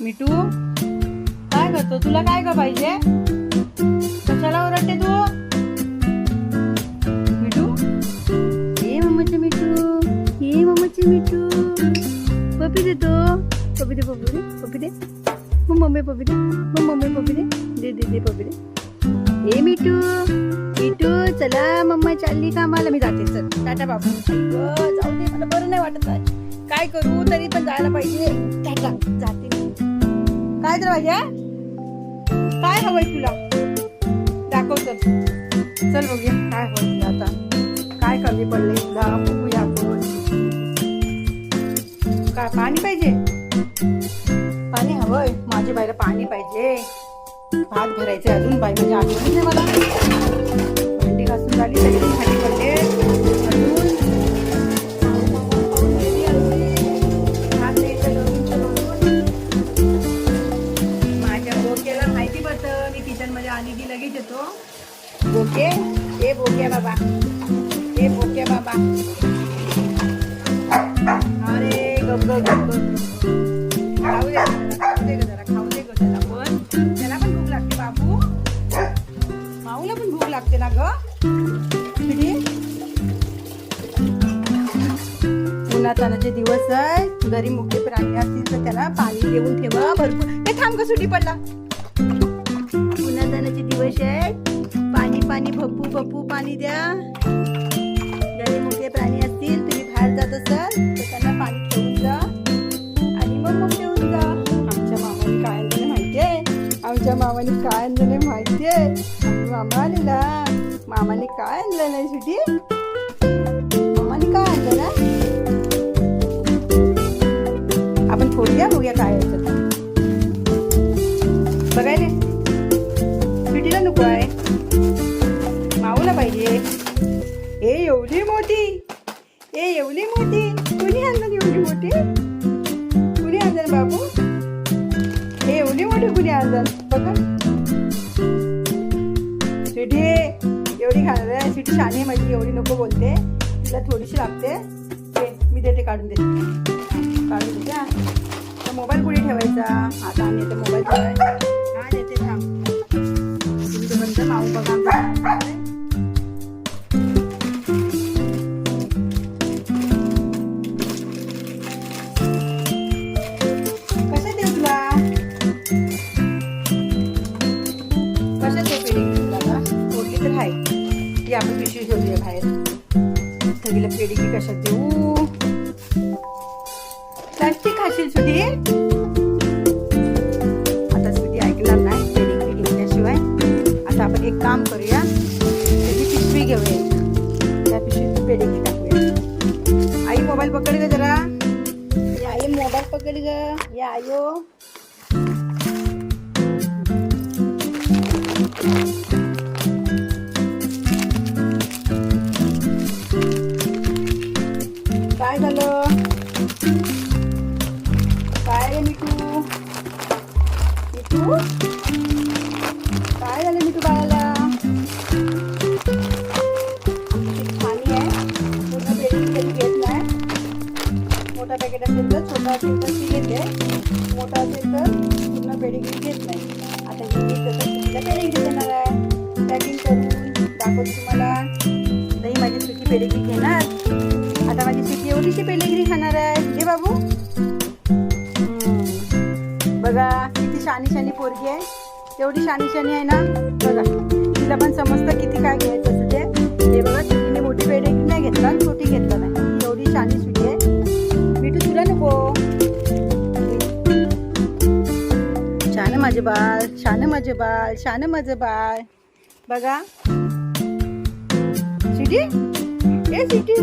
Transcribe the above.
मिठू काय करतो? तुला काय का पाहिजे? कशाला ओरडते तू? मिठू हे मम्माचे मिठू हे मम्माचे मिठू पपी देतो पपी दे पपी दे पपी दे. मग मम्मी पपी दे मग मम्मी पपी दे. दे दे दे पपी दे. हे मिठू मिठू चला मम्मा चालली कामाला. मी जाते चल. टाटा बाबू. जाऊ दे. मला बरं नाही वाटत काय करू? तरी पण जायला पाहिजे. टाटा. जाते मी. काय तर पाहिजे काय हवंय तुला? दाखव चल चल बघूया काय हवंय तुला आता. काय कमी पडले तुला? बघूया आपण. काय पाणी पाहिजे? पाणी हवंय. माझ्या बायला पाणी पाहिजे. भात भरायचे अजून. बाई म्हणजे आठवण मला. हे बोक्या बाबा. हे बोक्या बाबा. अरे गप गप गप खाऊ दे खाऊ दे ग जरा खाऊ दे ग त्याला पण. त्याला पण भूक लागते बाबू. माऊला पण भूक लागते ना ग. किती? उन्हातानाचे दिवस आहे. घरी मुख्य प्राणी असतील तर त्याला पाणी देऊन ठेवा भरपूर. हे थांब का सुटी पडला. उन्हातानाचे दिवस आहेत. पाणी पाणी भप्पू भप्पू पाणी द्या. जरी मोठे प्राणी असतील तुम्ही बाहेर जात असाल तर त्यांना पाणी ठेवून जा. आणि मग मग ठेवून जा. आमच्या मामाने काय आणलेलं माहितीये. आमच्या मामाने काय आणलेलं माहितीये. आहे मामा आलेला. मामाने काय आणलं नाही सुटी. मामाने काय आणलं ना? आपण खोलूया बघूया काय आहे त्याच्यात. बघायले? सुटीला नको आहे. ए एवढी मोठी? ए एवढी मोठी? कुणी आणलं एवढी मोठी? कुणी आणलं बाबू? हे एवढी मोठी कुणी आणलं? बघा. सिटी एवढी खाणार आहे सिटी छान आहे माझी एवढी नको बोलते. तिला थोडीशी लागते. ते मी देते काढून देते. काढून देते तर मोबाईल कुठे ठेवायचा? आता आम्ही येते मोबाईल ठेवायचा हा देते थांब. तुम्ही तो माऊ बघा. सगळीला की कशात देऊ प्लास्टिक खाशील सुधी? आता सुधी ऐकणार नाही पेडिग्री घेतल्याशिवाय. आता आपण एक काम करूया त्याची पिशवी घेऊया. त्या पिशवीत पेडिग्री टाकूया. आई मोबाईल पकड ग जरा. आई मोबाईल पकड ग. या आयो. असेल तर पूर्ण पेडिग्री घेत नाही. आता ही मी तसं तिला पेडिग्री देणार आहे? पॅकिंग करून दाखवते तुम्हाला. आता माझी सुकी पेडिग्री घेणार. आता माझी सुकी एवढीशी पेडिग्री खाणार आहे. हे बाबू. बघा किती शानी शानी पोरगी आहे. तेवढी शानी शानी आहे ना? बघा तिला पण समजतं किती काय घ्यायचं असं ते. बघा तिने मोठी पेडिग्री नाही घेतला छोटी घेतला नाही. माझे बाळ छान आहे माझे बाळ छान आहे बाळ बघा. सिटी ए सिटी